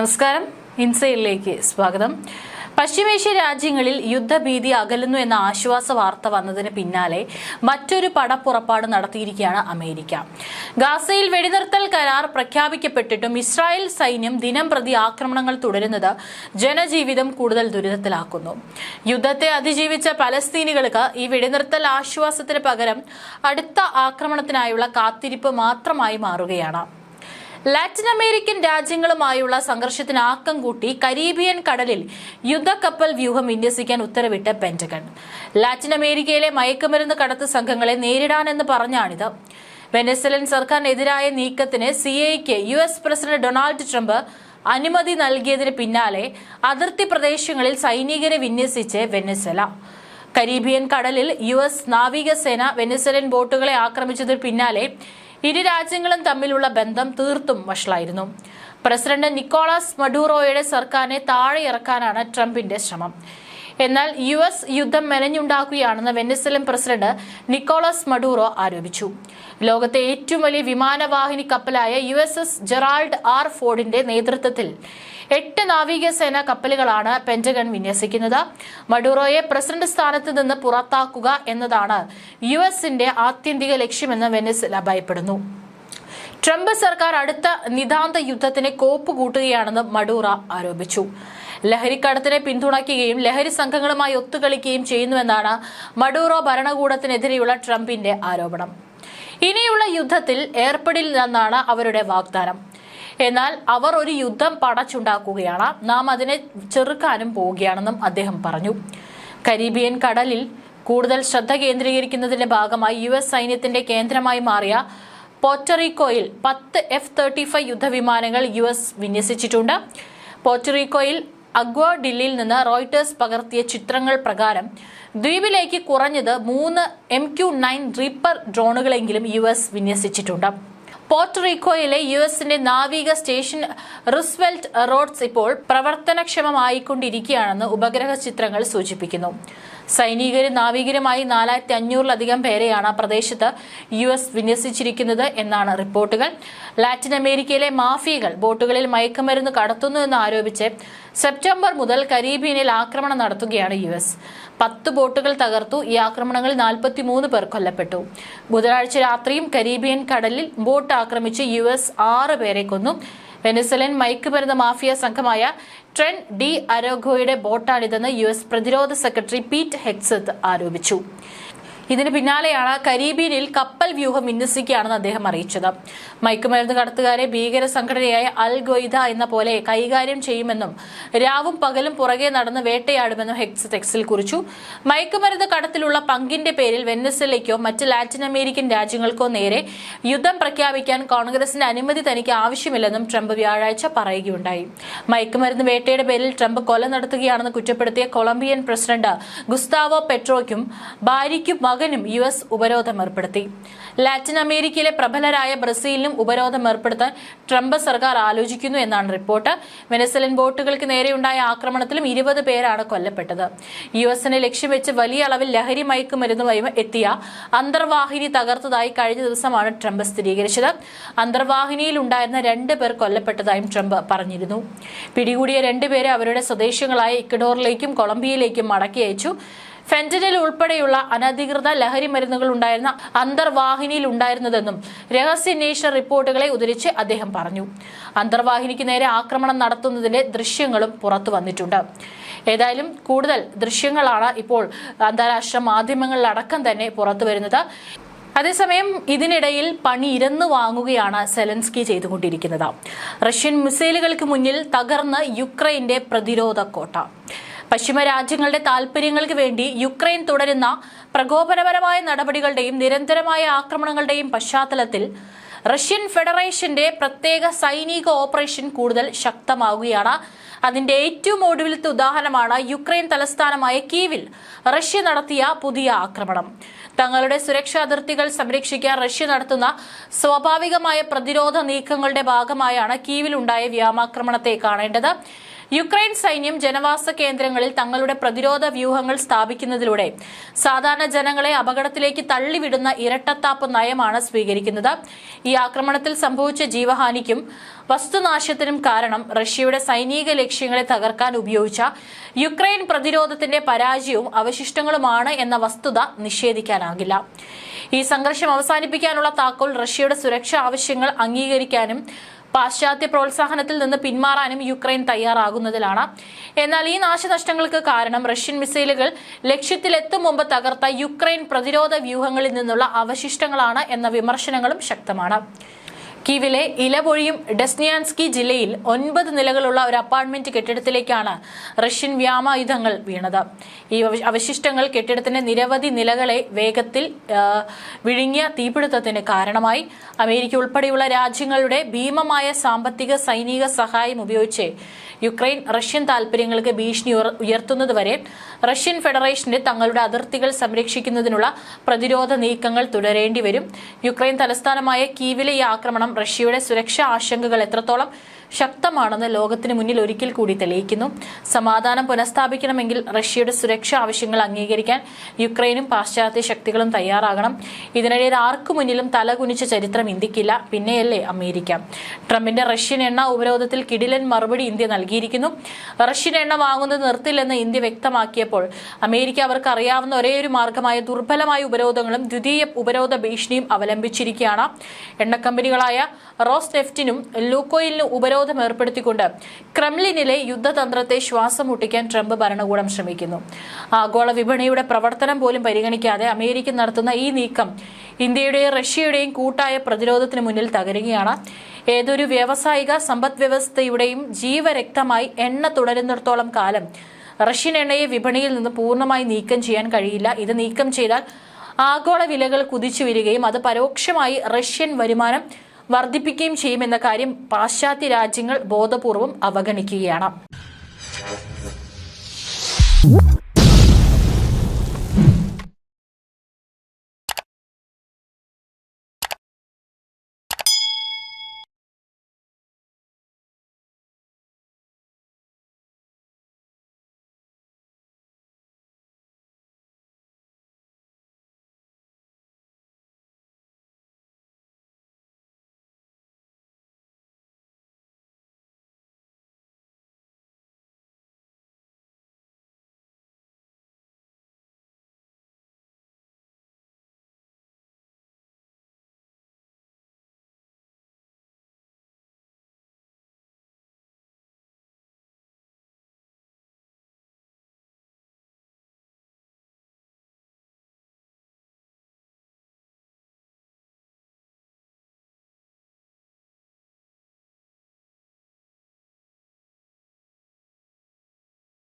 നമസ്കാരം. ഇൻസൈഡിലേക്ക് സ്വാഗതം. പശ്ചിമേഷ്യ രാജ്യങ്ങളിൽ യുദ്ധഭീതി അകലുന്നു എന്ന ആശ്വാസ വാർത്ത വന്നതിന് പിന്നാലെ മറ്റൊരു പടപ്പുറപ്പാട് നടത്തിയിരിക്കുകയാണ് അമേരിക്ക. ഗാസയിൽ വെടിനിർത്തൽ കരാർ പ്രഖ്യാപിക്കപ്പെട്ടിട്ടും ഇസ്രായേൽ സൈന്യം ദിനം പ്രതി ആക്രമണങ്ങൾ തുടരുന്നത് ജനജീവിതം കൂടുതൽ ദുരിതത്തിലാക്കുന്നു. യുദ്ധത്തെ അതിജീവിച്ച പലസ്തീനികൾക്ക് ഈ വെടിനിർത്തൽ ആശ്വാസത്തിന് പകരം അടുത്ത ആക്രമണത്തിനായുള്ള കാത്തിരിപ്പ് മാത്രമായി മാറുകയാണ്. ലാറ്റിൻ അമേരിക്കൻ രാജ്യങ്ങളുമായുള്ള സംഘർഷത്തിന് ആക്കം കൂട്ടി കരീബിയൻ കടലിൽ യുദ്ധക്കപ്പൽ വ്യൂഹം വിന്യസിക്കാൻ ഉത്തരവിട്ട് പെന്റഗൺ. ലാറ്റിൻ അമേരിക്കയിലെ മയക്കുമരുന്ന് കടത്ത് സംഘങ്ങളെ നേരിടാനെന്ന് പറഞ്ഞാണിത്. വെനസ്വലൻ സർക്കാരിനെതിരായ നീക്കത്തിന് സി ഐക്ക് U S president Donald Trump അനുമതി നൽകിയതിന് പിന്നാലെ അതിർത്തി പ്രദേശങ്ങളിൽ സൈനികരെ വിന്യസിച്ച് വെനസ്വല. കരീബിയൻ കടലിൽ യു എസ് നാവികസേന വെനസ്വലൻ ബോട്ടുകളെ ആക്രമിച്ചതിന് പിന്നാലെ ഇരു രാജ്യങ്ങളും തമ്മിലുള്ള ബന്ധം തീർത്തും വഷളായിരുന്നു. പ്രസിഡന്റ് നിക്കോളാസ് മഡൂറോയുടെ സർക്കാരിനെ താഴെ ഇറക്കാനാണ് ട്രംപിന്റെ ശ്രമം. എന്നാൽ യു എസ് യുദ്ധം മെനഞ്ഞുണ്ടാക്കുകയാണെന്ന് വെനസ്വലൻ പ്രസിഡന്റ് നിക്കോളസ് മഡൂറോ ആരോപിച്ചു. ലോകത്തെ ഏറ്റവും വലിയ വിമാനവാഹിനി കപ്പലായ U S S Gerald R ഫോർഡിന്റെ നേതൃത്വത്തിൽ എട്ട് നാവികസേന കപ്പലുകളാണ് പെന്റഗൺ വിന്യസിക്കുന്നത്. മഡൂറോയെ പ്രസിഡന്റ് സ്ഥാനത്ത് നിന്ന് പുറത്താക്കുക എന്നതാണ് യു എസിന്റെ ആത്യന്തിക ലക്ഷ്യമെന്ന് വെനസ്വല ഭയപ്പെടുന്നു. ട്രംപ് സർക്കാർ അടുത്ത നിതാന്ത യുദ്ധത്തിന് കോപ്പ് കൂട്ടുകയാണെന്ന് മഡൂറ ആരോപിച്ചു. ലഹരിക്കടത്തിനെ പിന്തുണയ്ക്കുകയും ലഹരി സംഘങ്ങളുമായി ഒത്തുകളിക്കുകയും ചെയ്യുന്നുവെന്നാണ് മഡൂറോ ഭരണകൂടത്തിനെതിരെയുള്ള ട്രംപിന്റെ ആരോപണം. ഇനിയുള്ള യുദ്ധത്തിൽ ഏർപ്പെടില്ലെന്നാണ് അവരുടെ വാഗ്ദാനം. എന്നാൽ അവർ ഒരു യുദ്ധം പടച്ചുണ്ടാക്കുകയാണ്. നാം അതിനെ ചെറുക്കാനും പോവുകയാണെന്നും അദ്ദേഹം പറഞ്ഞു. കരീബിയൻ കടലിൽ കൂടുതൽ ശ്രദ്ധ കേന്ദ്രീകരിക്കുന്നതിന്റെ ഭാഗമായി യു എസ് സൈന്യത്തിന്റെ കേന്ദ്രമായി മാറിയ പോറ്ററിക്കോയിൽ പത്ത് എഫ് തേർട്ടി ഫൈവ് യുദ്ധവിമാനങ്ങൾ യു എസ് വിന്യസിച്ചിട്ടുണ്ട്. പോർട്ടറിക്കോയിൽ അഗ്വ ഡില്ലിയിൽ നിന്ന് റോയിട്ടേഴ്സ് പകർത്തിയ ചിത്രങ്ങൾ പ്രകാരം ദ്വീപിലേക്ക് കുറഞ്ഞത് മൂന്ന് എം ക്യു നയൻ റീപ്പർ ഡ്രോണുകളെങ്കിലും യു എസ് വിന്യസിച്ചിട്ടുണ്ട്. പോർട്ടറിക്കോയിലെ യു എസിന്റെ നാവിക സ്റ്റേഷൻ റിസ്വെൽറ്റ് റോഡ്സ് ഇപ്പോൾ പ്രവർത്തനക്ഷമമായിക്കൊണ്ടിരിക്കുകയാണെന്ന് ഉപഗ്രഹ ചിത്രങ്ങൾ സൂചിപ്പിക്കുന്നു. സൈനികരും നാവികരുമായി നാലായിരത്തി അഞ്ഞൂറിലധികം പേരെയാണ് പ്രദേശത്ത് യു എസ് വിന്യസിച്ചിരിക്കുന്നത് എന്നാണ് റിപ്പോർട്ടുകൾ. ലാറ്റിൻ അമേരിക്കയിലെ മാഫിയകൾ ബോട്ടുകളിൽ മയക്കുമരുന്ന് കടത്തുന്നു എന്ന് ആരോപിച്ച് സെപ്റ്റംബർ മുതൽ കരീബിയനിൽ ആക്രമണം നടത്തുകയാണ് യു എസ്. പത്ത് ബോട്ടുകൾ തകർത്തു. ഈ ആക്രമണങ്ങളിൽ നാൽപ്പത്തി മൂന്ന് പേർ കൊല്ലപ്പെട്ടു. ബുധനാഴ്ച രാത്രിയും കരീബിയൻ കടലിൽ ബോട്ട് ആക്രമിച്ച് യു എസ് ആറ് പേരെ കൊന്നു. വെനസ്വലൻ മയക്കുമരുന്ന് മാഫിയ സംഘമായ ട്രെൻ ഡി അരോഗോയുടെ ബോട്ടാണിതെന്ന് യു എസ് പ്രതിരോധ സെക്രട്ടറി പീറ്റ് ഹെക്സത്ത് ആരോപിച്ചു. ഇതിന് പിന്നാലെയാണ് കരീബിയനിൽ കപ്പൽ വ്യൂഹം വിന്യസിക്കുകയാണെന്ന് അദ്ദേഹം അറിയിച്ചത്. മയക്കുമരുന്ന് കടത്തുകാരെ ഭീകര സംഘടനയായ അൽ ഗൊയ്ദ എന്ന പോലെ കൈകാര്യം ചെയ്യുമെന്നും രാവും പകലും പുറകെ നടന്ന് വേട്ടയാടുമെന്നും ഹെക്സ് ടെക്സിൽ കുറിച്ചു. മയക്കുമരുന്ന് കടത്തിലുള്ള പങ്കിന്റെ പേരിൽ വെന്നസിലേക്കോ മറ്റ് ലാറ്റിൻ അമേരിക്കൻ രാജ്യങ്ങൾക്കോ നേരെ യുദ്ധം പ്രഖ്യാപിക്കാൻ കോൺഗ്രസിന്റെ അനുമതി തനിക്ക് ആവശ്യമില്ലെന്നും ട്രംപ് വ്യാഴാഴ്ച പറയുകയുണ്ടായി. മയക്കുമരുന്ന് വേട്ടയുടെ പേരിൽ ട്രംപ് കൊല നടത്തുകയാണെന്ന് കുറ്റപ്പെടുത്തിയ കൊളംബിയൻ പ്രസിഡന്റ് ഗുസ്താവോ പെട്രോയ്ക്കും ഭാര്യയ്ക്കും മകനും യു എസ് ഉപരോധം ഏർപ്പെടുത്തി. ലാറ്റിൻ അമേരിക്കയിലെ പ്രബലരായ ബ്രസീലിനും ഉപരോധം ഏർപ്പെടുത്താൻ ട്രംപ് സർക്കാർ ആലോചിക്കുന്നു എന്നാണ് റിപ്പോർട്ട്. വെനസലൻ ബോട്ടുകൾക്ക് നേരെയുണ്ടായ ആക്രമണത്തിലും ഇരുപത് പേരാണ് കൊല്ലപ്പെട്ടത്. യു എസിനെ ലക്ഷ്യം വെച്ച് വലിയ അളവിൽ ലഹരി മയക്കുമരുന്നുമായി എത്തിയ അന്തർവാഹിനി തകർത്തതായി കഴിഞ്ഞ ദിവസമാണ് ട്രംപ് സ്ഥിരീകരിച്ചത്. അന്തർവാഹിനിയിൽ ഉണ്ടായിരുന്ന രണ്ട് പേർ കൊല്ലപ്പെട്ടതായും ട്രംപ് പറഞ്ഞിരുന്നു. പിടികൂടിയ രണ്ടുപേരെ അവരുടെ സ്വദേശങ്ങളായ ഇക്വഡോറിലേക്കും കൊളംബിയയിലേക്കും മടക്കി അയച്ചു. ഫെന്റനിൽ ഉൾപ്പെടെയുള്ള അനധികൃത ലഹരി മരുന്നുകൾ ഉണ്ടായിരുന്ന അന്തർവാഹിനിയിൽ ഉണ്ടായിരുന്നതെന്നും രഹസ്യാന്വേഷണ റിപ്പോർട്ടുകളെ ഉദ്ധരിച്ച് അദ്ദേഹം പറഞ്ഞു. അന്തർവാഹിനിക്ക് നേരെ ആക്രമണം നടത്തുന്നതിന്റെ ദൃശ്യങ്ങളും പുറത്തു വന്നിട്ടുണ്ട്. ഏതായാലും കൂടുതൽ ദൃശ്യങ്ങളാണ് ഇപ്പോൾ അന്താരാഷ്ട്ര മാധ്യമങ്ങളിലടക്കം തന്നെ പുറത്തു വരുന്നത്. അതേസമയം ഇതിനിടയിൽ പണി ഇരന്നു വാങ്ങുകയാണ് സെലൻസ്കി ചെയ്തുകൊണ്ടിരിക്കുന്നത്. റഷ്യൻ മിസൈലുകൾക്ക് മുന്നിൽ തകർന്ന് യുക്രൈന്റെ പ്രതിരോധ കോട്ട. പശ്ചിമ രാജ്യങ്ങളുടെ താൽപര്യങ്ങൾക്ക് വേണ്ടി യുക്രൈൻ തുടരുന്ന പ്രകോപനപരമായ നടപടികളുടെയും നിരന്തരമായ ആക്രമണങ്ങളുടെയും പശ്ചാത്തലത്തിൽ റഷ്യൻ ഫെഡറേഷന്റെ പ്രത്യേക സൈനിക ഓപ്പറേഷൻ കൂടുതൽ ശക്തമാവുകയാണ്. അതിന്റെ ഏറ്റവും ഒടുവിലത്തെ ഉദാഹരണമാണ് യുക്രൈൻ തലസ്ഥാനമായ കീവിൽ റഷ്യ നടത്തിയ പുതിയ ആക്രമണം. തങ്ങളുടെ സുരക്ഷാ അതിർത്തികൾ സംരക്ഷിക്കാൻ റഷ്യ നടത്തുന്ന സ്വാഭാവികമായ പ്രതിരോധ നീക്കങ്ങളുടെ ഭാഗമായാണ് കീവിലുണ്ടായ വ്യോമാക്രമണത്തെ കാണേണ്ടത്. യുക്രൈൻ സൈന്യം ജനവാസ കേന്ദ്രങ്ങളിൽ തങ്ങളുടെ പ്രതിരോധ വ്യൂഹങ്ങൾ സ്ഥാപിക്കുന്നതിലൂടെ സാധാരണ ജനങ്ങളെ അപകടത്തിലേക്ക് തള്ളിവിടുന്ന ഇരട്ടത്താപ്പ് നയമാണ് സ്വീകരിക്കുന്നത്. ഈ ആക്രമണത്തിൽ സംഭവിച്ച ജീവഹാനിക്കും വസ്തുനാശത്തിനും കാരണം റഷ്യയുടെ സൈനിക ലക്ഷ്യങ്ങളെ തകർക്കാൻ ഉപയോഗിച്ച യുക്രൈൻ പ്രതിരോധത്തിന്റെ പരാജയവും അവശിഷ്ടങ്ങളുമാണ് എന്ന വസ്തുത നിഷേധിക്കാനാകില്ല. ഈ സംഘർഷം അവസാനിപ്പിക്കാനുള്ള താക്കോൽ റഷ്യയുടെ സുരക്ഷാ ആവശ്യങ്ങൾ അംഗീകരിക്കാനും പാശ്ചാത്യ പ്രോത്സാഹനത്തിൽ നിന്ന് പിന്മാറാനും യുക്രൈൻ തയ്യാറാകുന്നതിലാണ്. എന്നാൽ ഈ നാശനഷ്ടങ്ങൾക്ക് കാരണം റഷ്യൻ മിസൈലുകൾ ലക്ഷ്യത്തിലെത്തും മുമ്പ് തകർത്ത യുക്രൈൻ പ്രതിരോധ വ്യൂഹങ്ങളിൽ നിന്നുള്ള അവശിഷ്ടങ്ങളാണ് എന്ന വിമർശനങ്ങളും ശക്തമാണ്. കീവിലെ ഇലപൊഴിയും ഡെസ്നിയാൻസ്കി ജില്ലയിൽ ഒൻപത് നിലകളുള്ള ഒരു അപ്പാർട്ട്മെന്റ് കെട്ടിടത്തിലേക്കാണ് റഷ്യൻ വ്യാമായുധങ്ങൾ വീണത്. ഈ അവശിഷ്ടങ്ങൾ കെട്ടിടത്തിന്റെ നിരവധി നിലകളെ വേഗത്തിൽ വിഴുങ്ങിയ തീപിടുത്തത്തിന് കാരണമായി. അമേരിക്ക ഉൾപ്പെടെയുള്ള രാജ്യങ്ങളുടെ ഭീമമായ സാമ്പത്തിക സൈനിക സഹായം ഉപയോഗിച്ച് യുക്രൈൻ റഷ്യൻ താൽപര്യങ്ങൾക്ക് ഭീഷണി ഉയർ- ഉയർത്തുന്നതുവരെ റഷ്യൻ ഫെഡറേഷന് തങ്ങളുടെ അതിർത്തികൾ സംരക്ഷിക്കുന്നതിനുള്ള പ്രതിരോധ നീക്കങ്ങൾ തുടരേണ്ടി വരും യുക്രൈൻ തലസ്ഥാനമായ കീവിലെ ഈ ആക്രമണം റഷ്യയുടെ സുരക്ഷാ ആശങ്കകൾ എത്രത്തോളം ശക്തമാണെന്ന് ലോകത്തിന് മുന്നിൽ ഒരിക്കൽ കൂടി തെളിയിക്കുന്നു. സമാധാനം പുനഃസ്ഥാപിക്കണമെങ്കിൽ റഷ്യയുടെ സുരക്ഷാ ആവശ്യങ്ങൾ അംഗീകരിക്കാൻ യുക്രൈനും പാശ്ചാത്യ ശക്തികളും തയ്യാറാകണം. ഇതിനിടയിൽ ആർക്കു മുന്നിലും തലകുനിച്ച ചരിത്രം ഇന്ത്യക്കില്ല. പിന്നെയല്ലേ അമേരിക്ക. ട്രംപിന്റെ റഷ്യൻ എണ്ണ ഉപരോധത്തിൽ കിടിലൻ മറുപടി ഇന്ത്യ നൽകിയിരിക്കുന്നു. റഷ്യൻ എണ്ണ വാങ്ങുന്നത് നിർത്തില്ലെന്ന് ഇന്ത്യ വ്യക്തമാക്കിയപ്പോൾ അമേരിക്ക അവർക്ക് അറിയാവുന്ന ഒരേയൊരു മാർഗമായ ദുർബലമായ ഉപരോധങ്ങളും ദ്വിതീയ ഉപരോധ ഭീഷണിയും അവലംബിച്ചിരിക്കുകയാണ്. എണ്ണക്കമ്പനികളായ റോസ് നെഫ്റ്റിനും ലൂക്കോയിലിനും ഉപരോധം ഏർപ്പെടുത്തിക്കൊണ്ട് ക്രെംലിനിലെ യുദ്ധതന്ത്രത്തെ ശ്വാസം മുട്ടിക്കാൻ ട്രംപ് ഭരണകൂടം ശ്രമിക്കുന്നു. ആഗോള വിപണിയുടെ പ്രവർത്തനം പോലും പരിഗണിക്കാതെ അമേരിക്ക നടത്തുന്ന ഈ നീക്കം ഇന്ത്യയുടെയും റഷ്യയുടെയും കൂട്ടായ പ്രതിരോധത്തിന് മുന്നിൽ തകരുകയാണ്. ഏതൊരു വ്യാവസായിക സമ്പദ് വ്യവസ്ഥയുടെയും ജീവരക്തമായി എണ്ണ തുടരുന്നിടത്തോളം കാലം റഷ്യൻ എണ്ണയെ വിപണിയിൽ നിന്ന് പൂർണമായി നീക്കം ചെയ്യാൻ കഴിയില്ല. ഇത് നീക്കം ചെയ്താൽ ആഗോള വിലകൾ കുതിച്ചു വരികയും അത് പരോക്ഷമായി റഷ്യൻ വരുമാനം വർദ്ധിപ്പിക്കുകയും ചെയ്യുമെന്ന കാര്യം പാശ്ചാത്യ രാജ്യങ്ങൾ ബോധപൂർവം അവഗണിക്കുകയാണ്.